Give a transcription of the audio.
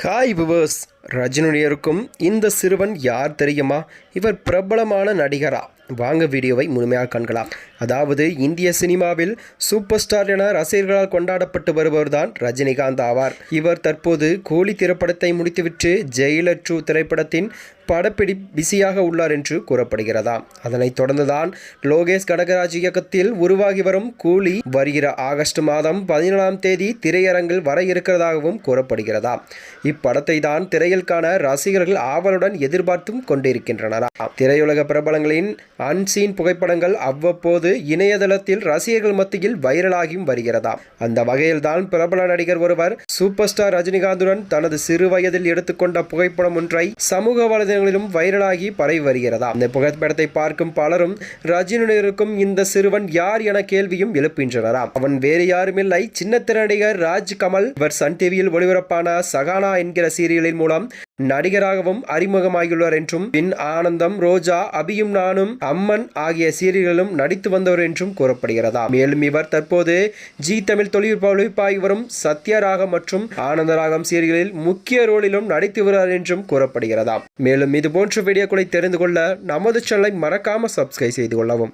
Hi viewers ரஜினியருக்கும் இந்த சிறுவன் யார் தெரியுமா? இவர் பிரபலமான நடிகரா? வாங்க வீடியோவை முழுமையாக காண்கலாம். அதாவது இந்திய சினிமாவில் சூப்பர் ஸ்டார் என ரசிகர்களால் கொண்டாடப்பட்டு வருபவர்தான் ரஜினிகாந்த் ஆவார். இவர் தற்போது கோலி திரைப்படத்தை முடித்துவிட்டு ஜெயிலர் டூ திரைப்படத்தின் படப்பிடி பிஸியாக உள்ளார் என்று கூறப்படுகிறதாம் அதனைத் தொடர்ந்துதான் லோகேஷ் கனகராஜ் இயக்கத்தில் உருவாகி வரும் கூலி வருகிற ஆகஸ்ட் மாதம் பதினேழாம் தேதி திரையரங்கில் வர இருக்கிறதாகவும் கூறப்படுகிறதாம் இப்படத்தை தான் திரையில் காண ரசிகர்கள் ஆவலுடன் எதிர்பார்த்தும் கொண்டிருக்கின்றனராம் திரையுலக பிரபலங்களின் அன்சீன் புகைப்படங்கள் அவ்வப்போது இணையதளத்தில் ரசிகர்கள் மத்தியில் வைரலாகியும் வருகிறதாம். அந்த வகையில்தான் பிரபல நடிகர் ஒருவர் சூப்பர் ஸ்டார் ரஜினிகாந்துடன் தனது சிறு வயதில் எடுத்துக்கொண்ட புகைப்படம் ஒன்றை சமூக வலைதளங்களிலும் வைரலாகி பரவி வருகிறதாம். இந்த புகைப்படத்தை பார்க்கும் பலரும் ரஜினியருக்கும் இந்த சிறுவன் யார் என கேள்வியும் எழுப்புகின்றனராம். அவன் வேறு யாருமில்லை. சின்னத்திர நடிகர் ராஜ் கமல் இவர் சன் டிவியில் ஒளிபரப்பான சகானா என்கிற சீரியலின் மூலம் நடிகராகவும் அறிமுகமாகியுள்ளார் என்றும் பின் ஆனந்தம் ரோஜா அபியும் நானும் அம்மன் ஆகிய சீரியல்களும் நடித்து வந்தவர் என்றும் கூறப்படுகிறதா? மேலும் இவர் தற்போது ஜி தமிழ் தொழில்நுட்ப ஒளிப்பாகி வரும் சத்யராகம் மற்றும் ஆனந்தராகம் சீரியலில் முக்கிய ரோலிலும் நடித்து வருகிறார் என்றும் கூறப்படுகிறதா? மேலும் இது போன்ற வீடியோக்களை தெரிந்து கொள்ள நமது சேனலை மறக்காம சப்ஸ்கிரைப் செய்து கொள்ளவும்.